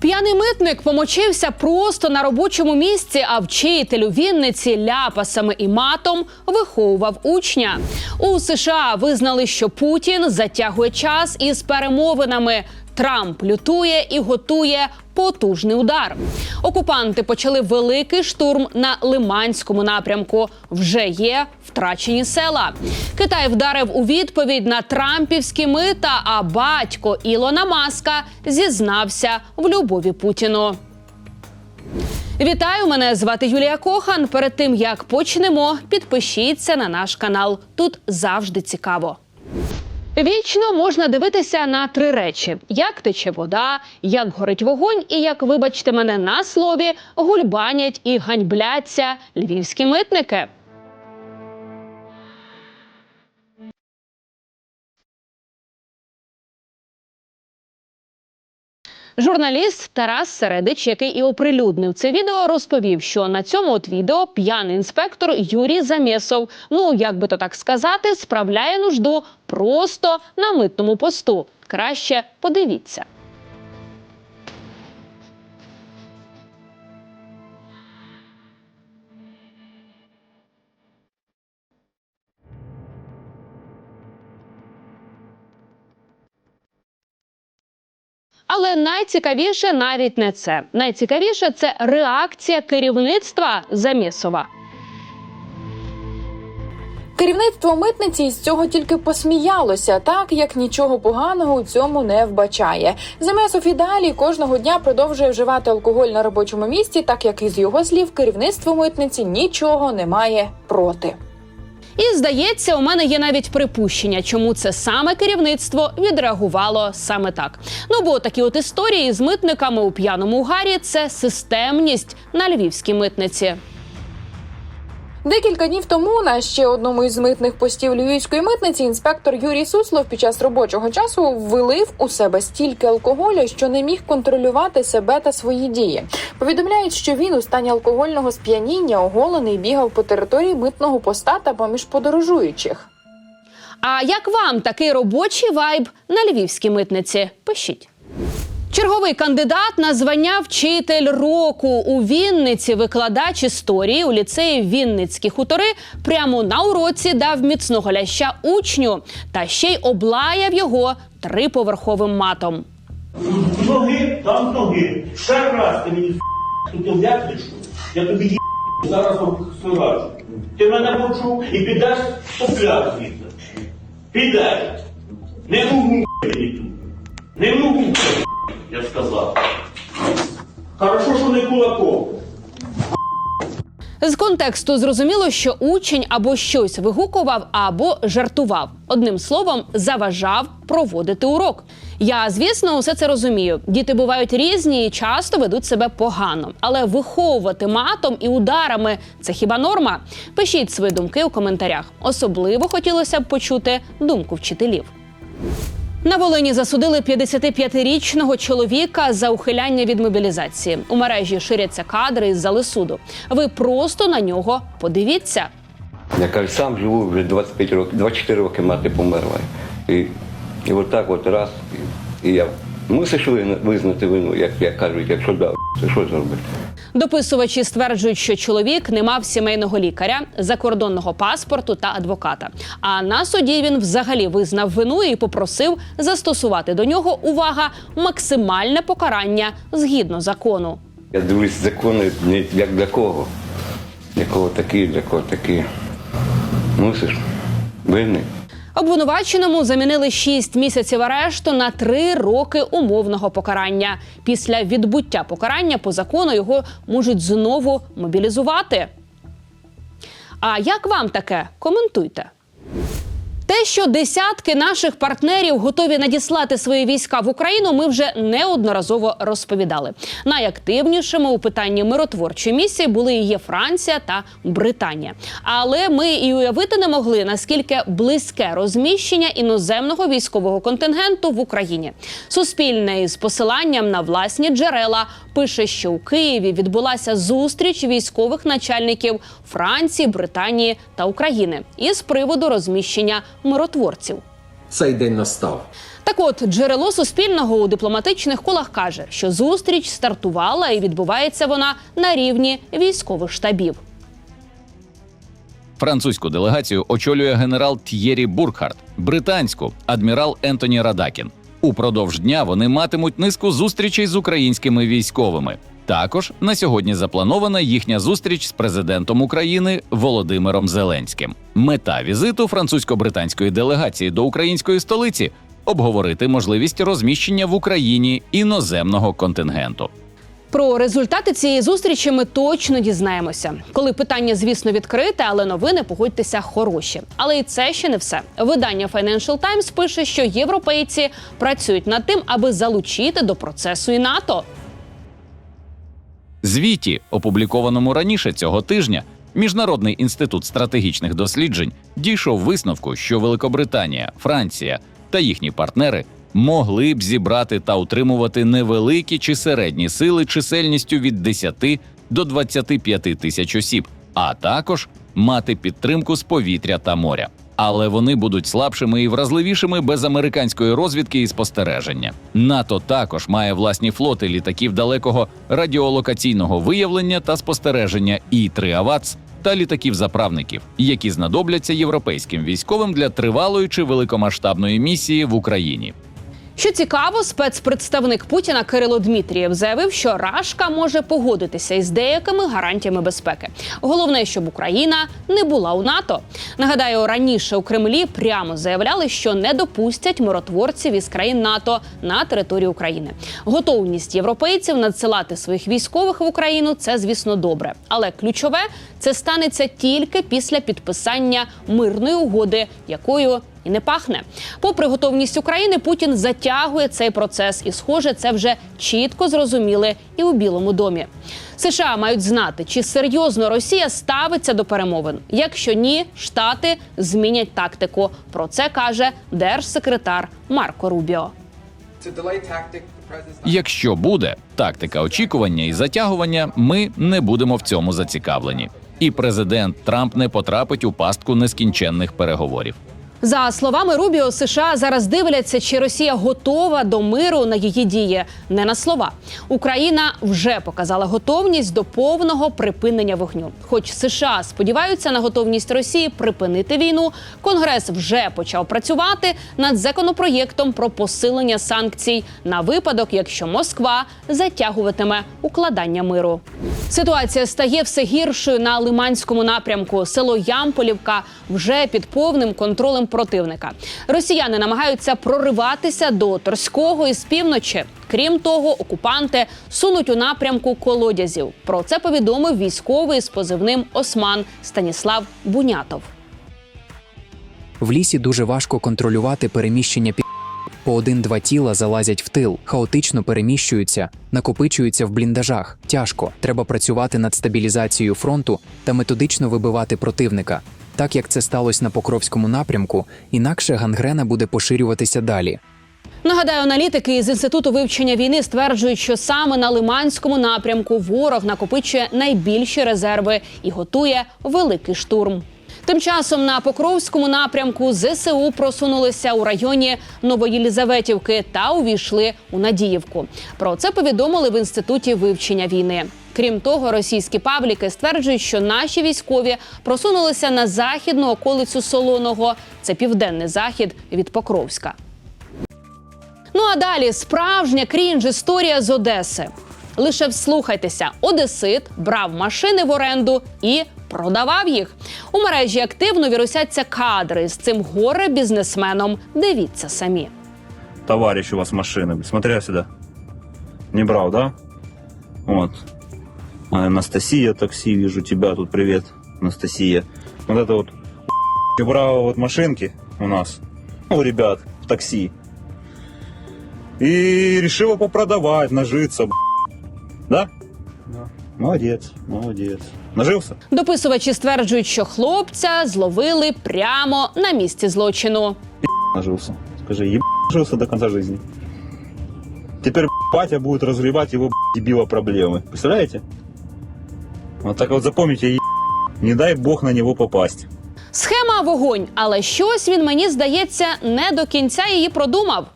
П'яний митник помочився просто на робочому місці, а вчитель у Вінниці ляпасами і матом виховував учня. У США визнали, що Путін затягує час із перемовинами. Трамп лютує і готує потужний удар. Окупанти почали великий штурм на Лиманському напрямку. Вже є втрачені села. Китай вдарив у відповідь на трампівські мита. А батько Ілона Маска зізнався в любові Путіну. Вітаю, мене звати Юлія Кохан. Перед тим як почнемо, підпишіться на наш канал. Тут завжди цікаво. Вічно можна дивитися на три речі: як тече вода, як горить вогонь, і як, вибачте мене на слові, гульбанять і ганьбляться львівські митники. Журналіст Тарас Середич, який і оприлюднив це відео, розповів, що на цьому от відео п'яний інспектор Юрій Замєсов, ну як би то так сказати, справляє нужду просто на митному посту. Краще подивіться. Але найцікавіше навіть не це. Найцікавіше це реакція керівництва Замєсова. Керівництво митниці з цього тільки посміялося, так як нічого поганого у цьому не вбачає. Замесов і далі кожного дня продовжує вживати алкоголь на робочому місці, так як із його слів керівництво митниці нічого не має проти. І здається, у мене є навіть припущення, чому це саме керівництво відреагувало саме так. Ну бо такі от історії з митниками у п'яному гарі це системність на львівській митниці. Декілька днів тому на ще одному із митних постів львівської митниці інспектор Юрій Суслов під час робочого часу вилив у себе стільки алкоголю, що не міг контролювати себе та свої дії. Повідомляють, що він у стані алкогольного сп'яніння оголений бігав по території митного поста та поміж подорожуючих. А як вам такий робочий вайб на львівській митниці? Пишіть. Черговий кандидат на звання вчитель року у Вінниці, викладач історії у ліцеї Вінницькі хутори, прямо на уроці дав міцного ляща учню та ще й облаяв його триповерховим матом. Ноги, там ноги. Ще раз ти мені тут об'ясниш, я тобі є зараз обсираджу. Ти мене почув і підеш сопля звідси. Підеш. Не мені тут. Не гугу, я сказав. Хорошо, що не кулаком. З контексту зрозуміло, що учень або щось вигукував, або жартував. Одним словом, заважав проводити урок. Я, звісно, усе це розумію. Діти бувають різні і часто ведуть себе погано, але виховувати матом і ударами це хіба норма? Пишіть свої думки у коментарях. Особливо хотілося б почути думку вчителів. На Волині засудили 55-річного чоловіка за ухиляння від мобілізації. У мережі ширяться кадри із зали суду. Ви просто на нього подивіться. Я кажу, сам живу вже 25 років, 24 роки мати померла. І, і от от раз, і, і я мусиш визнати вину, як, як кажуть, якщо да, це що зробити? Дописувачі стверджують, що чоловік не мав сімейного лікаря, закордонного паспорту та адвоката. А на суді він взагалі визнав вину і попросив застосувати до нього увага максимальне покарання згідно закону. Я дивлюсь закони як для кого. Для кого такі, для кого такі. Мусиш. Винний. Обвинуваченому замінили 6 місяців арешту на 3 роки умовного покарання. Після відбуття покарання по закону його можуть знову мобілізувати. А як вам таке? Коментуйте. Те, що десятки наших партнерів готові надіслати свої війська в Україну, ми вже неодноразово розповідали. Найактивнішими у питанні миротворчої місії були і є Франція та Британія. Але ми і уявити не могли наскільки близьке розміщення іноземного військового контингенту в Україні. Суспільне із посиланням на власні джерела пише, що у Києві відбулася зустріч військових начальників Франції, Британії та України із приводу розміщення миротворців. Цей день настав. Так от джерело суспільного у дипломатичних колах каже, що зустріч стартувала і відбувається вона на рівні військових штабів. Французьку делегацію очолює генерал Т'єрі Буркхарт, британську адмірал Ентоні Радакін. Упродовж дня вони матимуть низку зустрічей з українськими військовими. Також на сьогодні запланована їхня зустріч з президентом України Володимиром Зеленським. Мета візиту французько-британської делегації до української столиці обговорити можливість розміщення в Україні іноземного контингенту. Про результати цієї зустрічі ми точно дізнаємося. Коли питання, звісно, відкрите, але новини погодьтеся хороші. Але і це ще не все. Видання Financial Times пише, що європейці працюють над тим, аби залучити до процесу і НАТО. Звіті, опублікованому раніше цього тижня, Міжнародний інститут стратегічних досліджень дійшов висновку, що Великобританія, Франція та їхні партнери могли б зібрати та утримувати невеликі чи середні сили чисельністю від 10 до 25 тисяч осіб, а також мати підтримку з повітря та моря. Але вони будуть слабшими і вразливішими без американської розвідки і спостереження. НАТО також має власні флоти літаків далекого радіолокаційного виявлення та спостереження І-3 АВАЦ та літаків-заправників, які знадобляться європейським військовим для тривалої чи великомасштабної місії в Україні. Що цікаво, спецпредставник Путіна Кирило Дмитрієв заявив, що Рашка може погодитися із деякими гарантіями безпеки. Головне, щоб Україна не була у НАТО. Нагадаю, раніше у Кремлі прямо заявляли, що не допустять миротворців із країн НАТО на територію України. Готовність європейців надсилати своїх військових в Україну це, звісно, добре. Але ключове це станеться тільки після підписання мирної угоди, якою і не пахне. Попри готовність України, Путін затягує цей процес, і, схоже, це вже чітко зрозуміли і у Білому домі. США мають знати, чи серйозно Росія ставиться до перемовин. Якщо ні, штати змінять тактику. Про це каже держсекретар Марко Рубіо. Якщо буде тактика очікування і затягування, ми не будемо в цьому зацікавлені. І президент Трамп не потрапить у пастку нескінченних переговорів. За словами Рубіо, США зараз дивляться, чи Росія готова до миру на її дії, не на слова. Україна вже показала готовність до повного припинення вогню. Хоч США сподіваються на готовність Росії припинити війну, Конгрес вже почав працювати над законопроєктом про посилення санкцій на випадок, якщо Москва затягуватиме укладання миру. Ситуація стає все гіршою на Лиманському напрямку. Село Ямполівка вже під повним контролем противника. Росіяни намагаються прориватися до Торського із півночі. Крім того, окупанти сунуть у напрямку колодязів. Про це повідомив військовий з позивним Осман Станіслав Бунятов. В лісі дуже важко контролювати переміщення пі... По один-два тіла залазять в тил, хаотично переміщуються, накопичуються в бліндажах. Тяжко. Треба працювати над стабілізацією фронту та методично вибивати противника. Так як це сталося на Покровському напрямку, інакше гангрена буде поширюватися далі. Нагадаю, аналітики з інституту вивчення війни стверджують, що саме на Лиманському напрямку ворог накопичує найбільші резерви і готує великий штурм. Тим часом на Покровському напрямку ЗСУ просунулися у районі Новоєлізаветівки та увійшли у Надіївку. Про це повідомили в інституті вивчення війни. Крім того, російські пабліки стверджують, що наші військові просунулися на західну околицю Солоного. Це південний захід від Покровська. Ну а далі справжня крінж історія з Одеси. Лише вслухайтеся, Одесит брав машини в оренду і продавав їх. У мережі активно вірусяться кадри з цим горе бізнесменом. Дивіться самі. товарищ у вас машины. Смотря сюда. Не брал, да? Вот. А, Анастасия такси, вижу тебя тут, привет, Анастасия. Вот это вот брала вот машинки у нас, ну, ребят в такси. И решила попродавать, нажиться, б***ь. да? Да. Молодец, молодец. Нажился? Дописувачі стверджують, що хлопця зловили прямо на місці злочину. Нажился. Скажи, еб... нажился до конца жизни. Теперь б***ь, батя будет разгребать его б***ь, дебила проблемы. Вот так вот запомните, не дай бог на него попасть. Схема вогонь, але щось він мені здається не до кінця її продумав.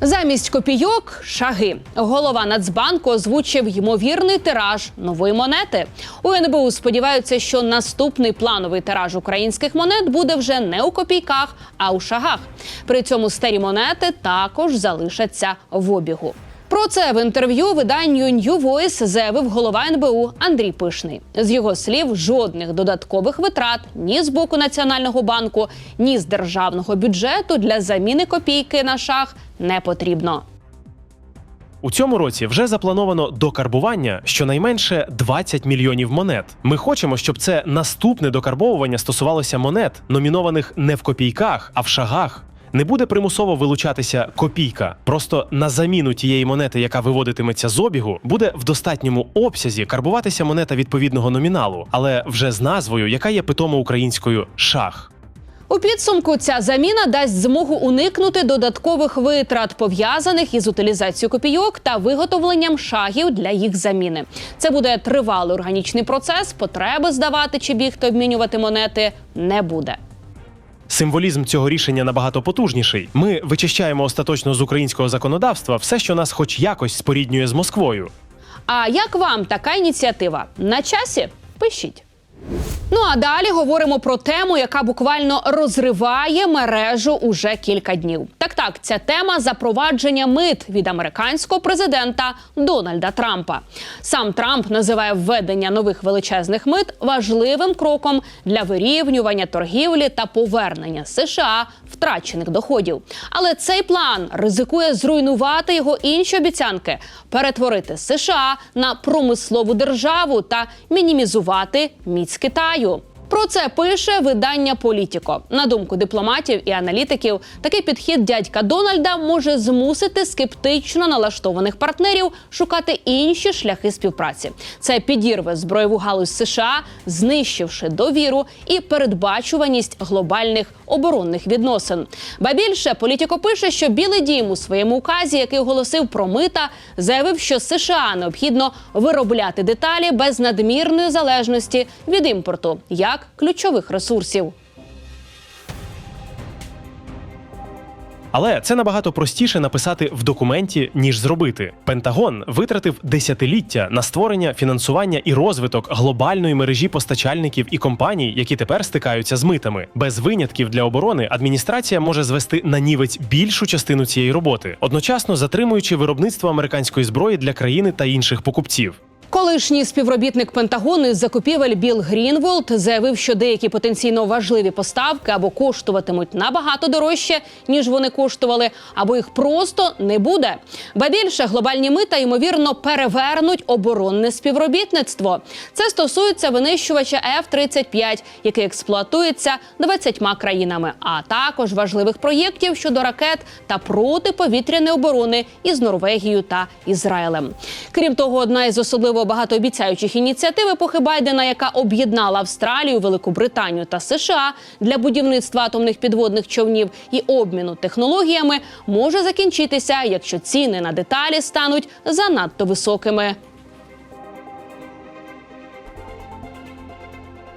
Замість копійок шаги. Голова Нацбанку озвучив ймовірний тираж нової монети. У НБУ сподіваються, що наступний плановий тираж українських монет буде вже не у копійках, а у шагах. При цьому старі монети також залишаться в обігу. Про це в інтерв'ю виданню New Voice заявив голова НБУ Андрій Пишний. З його слів, жодних додаткових витрат ні з боку Національного банку, ні з державного бюджету для заміни копійки на шах не потрібно. У цьому році вже заплановано докарбування щонайменше 20 мільйонів монет. Ми хочемо, щоб це наступне докарбовування стосувалося монет, номінованих не в копійках, а в шагах. Не буде примусово вилучатися копійка. Просто на заміну тієї монети, яка виводитиметься з обігу, буде в достатньому обсязі карбуватися монета відповідного номіналу, але вже з назвою, яка є питомо українською шах. У підсумку ця заміна дасть змогу уникнути додаткових витрат, пов'язаних із утилізацією копійок та виготовленням шагів для їх заміни. Це буде тривалий органічний процес. Потреби здавати чи бігти обмінювати монети не буде. Символізм цього рішення набагато потужніший. Ми вичищаємо остаточно з українського законодавства все, що нас хоч якось споріднює з Москвою. А як вам така ініціатива? На часі? Пишіть. Ну а далі говоримо про тему, яка буквально розриває мережу уже кілька днів. Так, так, ця тема запровадження мит від американського президента Дональда Трампа. Сам Трамп називає введення нових величезних мит важливим кроком для вирівнювання торгівлі та повернення США втрачених доходів. Але цей план ризикує зруйнувати його інші обіцянки, перетворити США на промислову державу та мінімізувати міць Китаю. Про це пише видання Політіко. На думку дипломатів і аналітиків, такий підхід дядька Дональда може змусити скептично налаштованих партнерів шукати інші шляхи співпраці. Це підірве збройову галузь США, знищивши довіру і передбачуваність глобальних оборонних відносин. Ба більше Політіко пише, що Білий Дім у своєму указі, який оголосив про мита, заявив, що США необхідно виробляти деталі без надмірної залежності від імпорту як ключових ресурсів. Але це набагато простіше написати в документі, ніж зробити. Пентагон витратив десятиліття на створення, фінансування і розвиток глобальної мережі постачальників і компаній, які тепер стикаються з митами. Без винятків для оборони адміністрація може звести на нівець більшу частину цієї роботи, одночасно затримуючи виробництво американської зброї для країни та інших покупців. Колишній співробітник Пентагону із закупівель Біл Грінволд заявив, що деякі потенційно важливі поставки або коштуватимуть набагато дорожче, ніж вони коштували, або їх просто не буде. Ба більше глобальні мита ймовірно перевернуть оборонне співробітництво. Це стосується винищувача F-35, який експлуатується 20 країнами, а також важливих проєктів щодо ракет та протиповітряної оборони із Норвегією та Ізраїлем. Крім того, одна із особливо багатообіцяючих ініціатив епохи Байдена, яка об'єднала Австралію, Велику Британію та США для будівництва атомних підводних човнів і обміну технологіями, може закінчитися, якщо ціни на деталі стануть занадто високими.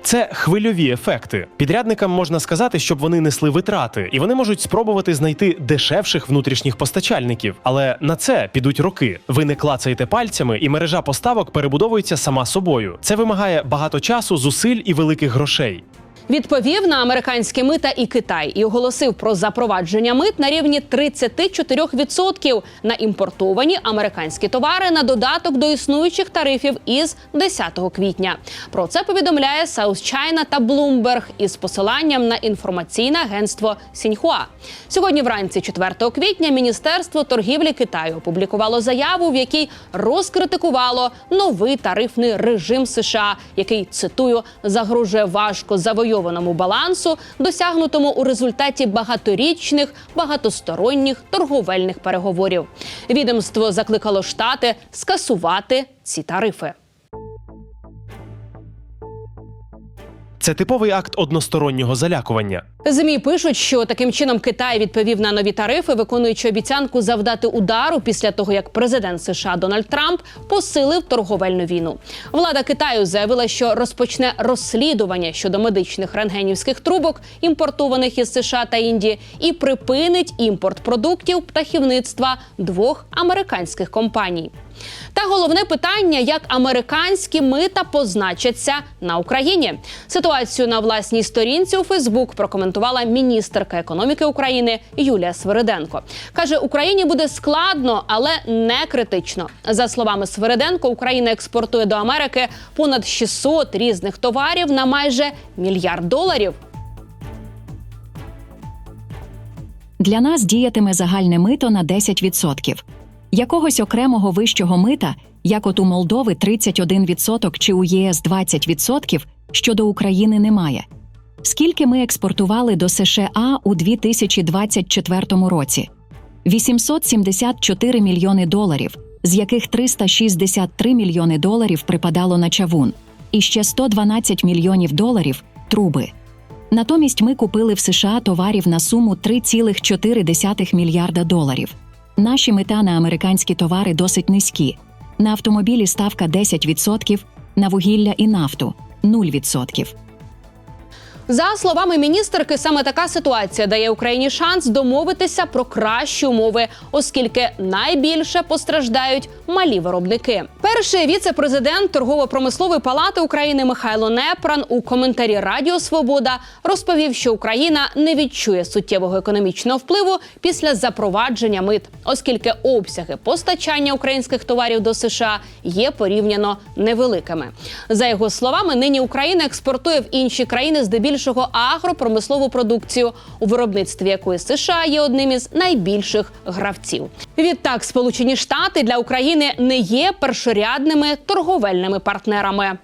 Це хвильові ефекти. Підрядникам можна сказати, щоб вони несли витрати, і вони можуть спробувати знайти дешевших внутрішніх постачальників. Але на це підуть роки. Ви не клацаєте пальцями, і мережа поставок перебудовується сама собою. Це вимагає багато часу, зусиль і великих грошей. Відповів на американські мита і Китай і оголосив про запровадження мит на рівні 34% на імпортовані американські товари на додаток до існуючих тарифів із 10 квітня. Про це повідомляє South China та Bloomberg із посиланням на інформаційне агентство Сіньхуа. Сьогодні, вранці 4 квітня, міністерство торгівлі Китаю опублікувало заяву, в якій розкритикувало новий тарифний режим США, який цитую загрожує важко завойованому балансу, досягнутому у результаті багаторічних багатосторонніх торговельних переговорів. Відомство закликало штати скасувати ці тарифи. Це типовий акт одностороннього залякування. ЗМІ пишуть, що таким чином Китай відповів на нові тарифи, виконуючи обіцянку завдати удару після того, як президент США Дональд Трамп посилив торговельну війну. Влада Китаю заявила, що розпочне розслідування щодо медичних рентгенівських трубок, імпортованих із США та Індії, і припинить імпорт продуктів птахівництва двох американських компаній. Та головне питання: як американські мита позначаться на Україні. Ситуацію на власній сторінці у Фейсбук прокоментувала міністерка економіки України Юлія Свириденко. каже, Україні буде складно, але не критично. За словами Свириденко, Україна експортує до Америки понад 600 різних товарів на майже мільярд доларів. Для нас діятиме загальне мито на 10%. Якогось окремого вищого мита, як от у Молдови 31% чи у ЄС 20%, щодо України немає. Скільки ми експортували до США у 2024 році? 874 мільйони доларів, з яких 363 мільйони доларів припадало на чавун, і ще 112 мільйонів доларів труби. Натомість ми купили в США товарів на суму 3,4 мільярда доларів. Наші мета на американські товари досить низькі. На автомобілі ставка 10%, на вугілля і нафту 0%. За словами міністерки, саме така ситуація дає Україні шанс домовитися про кращі умови, оскільки найбільше постраждають малі виробники. Перший віце-президент торгово-промислової палати України Михайло Непран у коментарі Радіо Свобода розповів, що Україна не відчує суттєвого економічного впливу після запровадження мит, оскільки обсяги постачання українських товарів до США є порівняно невеликими. За його словами, нині Україна експортує в інші країни здебільшого агропромислову продукцію, у виробництві якої США є одним із найбільших гравців. Відтак, Сполучені Штати для України не є першорядними торговельними партнерами.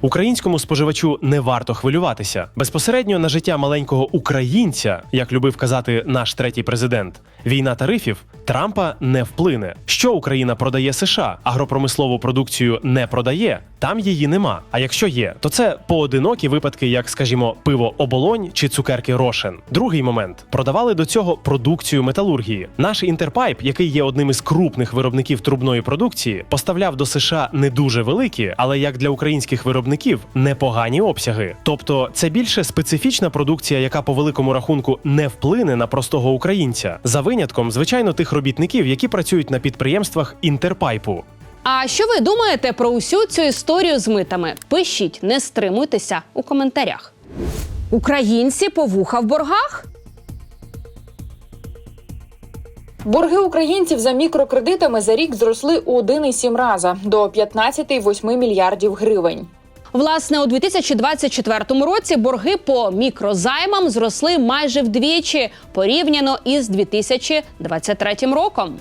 Українському споживачу не варто хвилюватися. Безпосередньо на життя маленького українця, як любив казати наш третій президент, війна тарифів Трампа не вплине. Що Україна продає США, агропромислову продукцію не продає, там її нема. А якщо є, то це поодинокі випадки, як, скажімо, пиво оболонь чи цукерки Рошен. Другий момент продавали до цього продукцію металургії. Наш інтерпайп, який є одним із крупних виробників трубної продукції, поставляв до США не дуже великі, але як для українських виробників непогані обсяги. Тобто це більше специфічна продукція, яка по великому рахунку не вплине на простого українця, за винятком, звичайно, тих робітників, які працюють на підприємствах інтерпайпу. А що ви думаєте про усю цю історію з митами? Пишіть, не стримуйтеся у коментарях. Українці по вуха в боргах? Борги українців за мікрокредитами за рік зросли у 1,7 рази до 15,8 мільярдів гривень. Власне, у 2024 році борги по мікрозаймам зросли майже вдвічі порівняно із 2023 роком.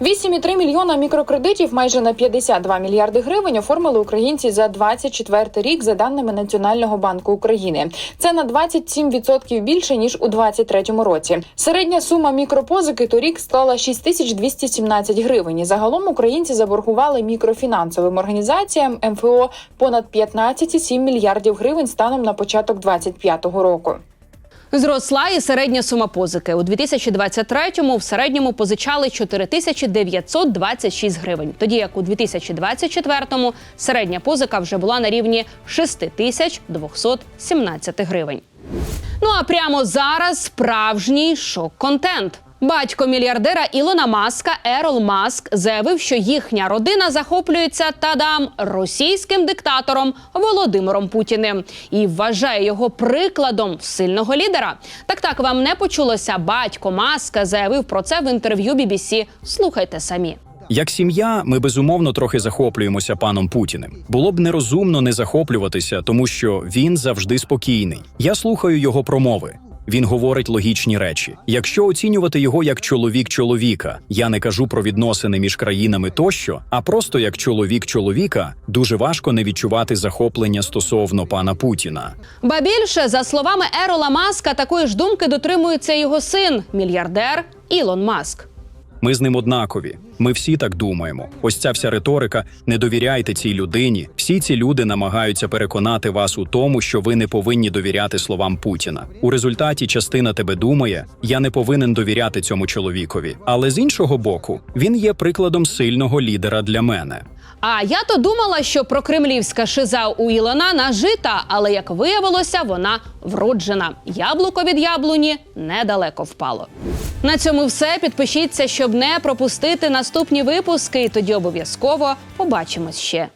8,3 мільйона мікрокредитів, майже на 52 мільярди гривень, оформили українці за 24 рік, за даними Національного банку України. Це на 27% більше ніж у 2023 році. Середня сума мікропозики торік склала 6217 гривень. Загалом українці заборгували мікрофінансовим організаціям МФО понад 15,7 мільярдів гривень станом на початок 2025 року. Зросла і середня сума позики. У 2023-му в середньому позичали 4926 гривень, тоді як у 2024-му середня позика вже була на рівні 6217 гривень. Ну а прямо зараз справжній шок-контент. Батько мільярдера Ілона Маска Ерол Маск заявив, що їхня родина захоплюється тадам російським диктатором Володимиром Путіним і вважає його прикладом сильного лідера. Так так вам не почулося. Батько Маска заявив про це в інтерв'ю BBC. Слухайте самі. Як сім'я, ми безумовно трохи захоплюємося паном Путіним. Було б нерозумно не захоплюватися, тому що він завжди спокійний. Я слухаю його промови. Він говорить логічні речі. Якщо оцінювати його як чоловік чоловіка, я не кажу про відносини між країнами тощо, а просто як чоловік чоловіка, дуже важко не відчувати захоплення стосовно пана Путіна. Ба більше, за словами Ерола Маска, такої ж думки дотримується його син, мільярдер Ілон Маск. Ми з ним однакові. Ми всі так думаємо. Ось ця вся риторика: не довіряйте цій людині. Всі ці люди намагаються переконати вас у тому, що ви не повинні довіряти словам Путіна. У результаті частина тебе думає, я не повинен довіряти цьому чоловікові. Але з іншого боку, він є прикладом сильного лідера для мене. А я то думала, що прокремлівська шиза у Ілона нажита, але як виявилося, вона вроджена. Яблуко від яблуні недалеко впало. На цьому все. Підпишіться, щоб не пропустити наступні випуски. І тоді обов'язково побачимось ще.